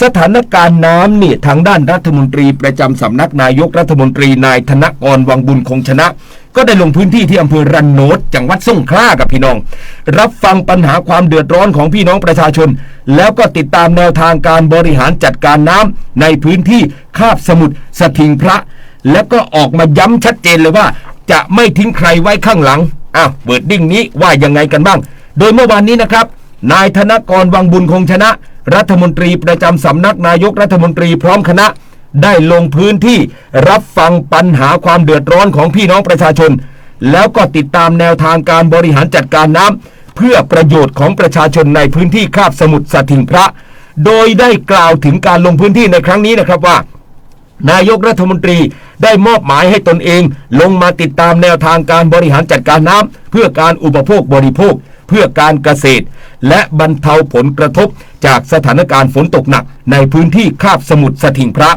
สถานการณ์น้ำนี่ทางด้านรัฐมนตรีประจำสำนักนายกรัฐมนตรีนายธนกรวังบุญคงชนะ ก็ได้ลงพื้นที่ที่อำเภอรันโนดจังหวัดสงขลากับพี่น้อง รับฟังปัญหาความเดือดร้อนของพี่น้องประชาชน แล้วก็ติดตามแนวทางการบริหารจัดการน้ำในพื้นที่คาบสมุทรสถิงพระ แล้วก็ออกมาย้ำชัดเจนเลยว่า จะไม่ทิ้งใครไว้ข้างหลังอ้าวเบิร์ดดิ้งนี้ว่ายังไงกันบ้าง โดยเมื่อวานนี้นะครับ นายธนกรวังบุญคงชนะ รัฐมนตรีประจำสำนักนายกรัฐมนตรีพร้อมคณะได้ลงพื้นที่รับฟังปัญหาความเดือดร้อนของพี่น้องประชาชน แล้วก็ติดตามแนวทางการบริหารจัดการน้ำเพื่อประโยชน์ของประชาชนในพื้นที่คาบสมุทรสถิงพระ โดยได้กล่าวถึงการลงพื้นที่ในครั้งนี้นะครับว่า นายกรัฐมนตรีได้มอบหมายให้ตนเอง ลงมาติดตามแนวทางการบริหารจัดการน้ำเพื่อการอุปโภคบริโภค เพื่อการเกษตร และบรรเทาผลกระทบจากสถานการณ์ฝนตกหนัก ในพื้นที่คาบสมุทรสถิงพระ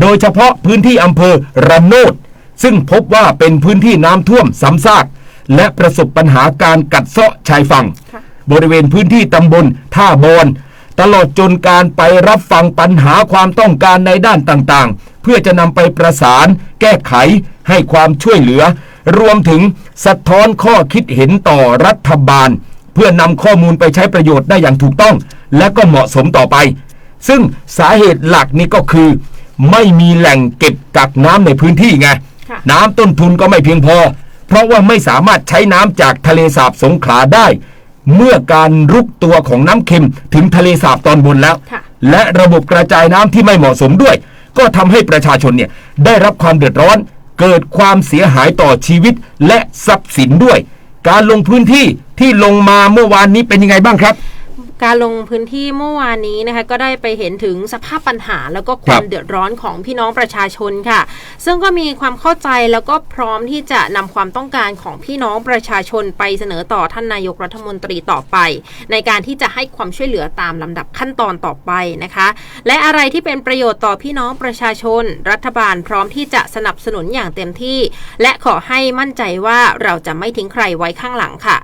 โดยเฉพาะพื้นที่อำเภอระโนดซึ่งพบว่าเป็นพื้นที่น้ำท่วมซ้ำซากและประสบปัญหาการกัดเซาะชายฝั่งค่ะบริเวณพื้นที่ตำบลท่าบอน ตลอดจนการไปรับฟังปัญหาความต้องการในด้านต่างๆ เพื่อจะนำไปประสาน แก้ไข ให้ความช่วยเหลือ รวมถึงสะท้อนข้อคิดเห็นต่อรัฐบาล เพื่อนำข้อมูลไปใช้ประโยชน์ได้อย่างถูกต้อง และก็เหมาะสมต่อไป ซึ่งสาเหตุหลักนี่ก็คือ ไม่มีแหล่งเก็บกักน้ำในพื้นที่ไงค่ะน้ำต้นทุนก็ไม่เพียงพอ เพราะว่าไม่สามารถใช้น้ำจากทะเลสาบสงขลาได้ เมื่อการรุกตัวของน้ำเค็มถึงทะเลสาบตอนบนแล้ว ค่ะ และระบบกระจายน้ำที่ไม่เหมาะสมด้วย ก็ทำให้ประชาชนเนี่ยได้รับความเดือดร้อน เกิดความเสียหายต่อชีวิตและทรัพย์สินด้วย การลงพื้นที่ที่ลงมาเมื่อวานนี้เป็นยังไงบ้างครับ การลงพื้นที่เมื่อวานนี้นะคะก็ได้ไปเห็นถึงสภาพปัญหาแล้วก็คครัวามบเดือดร้อนของพี่น้องประชาชนค่ะ ซึ่งก็มีความเข้าใจแล้วก็พร้อมที่จะนำความต้องการของพี่น้องประชาชนไปเสนอต่อท่านนายกรัฐมนตรีต่อไป ในการที่จะให้ความช่วยเหลือตามลำดับขั้นตอนต่อไปนะคะ และอะไรที่เป็นประโยชน์ต่อพี่น้องประชาชน รัฐบาลพร้อมที่จะสนับสนุนอย่างเต็มที่ และขอให้มั่นใจว่าเราจะไม่ทิ้งใครไว้ข้างหลังค่ะ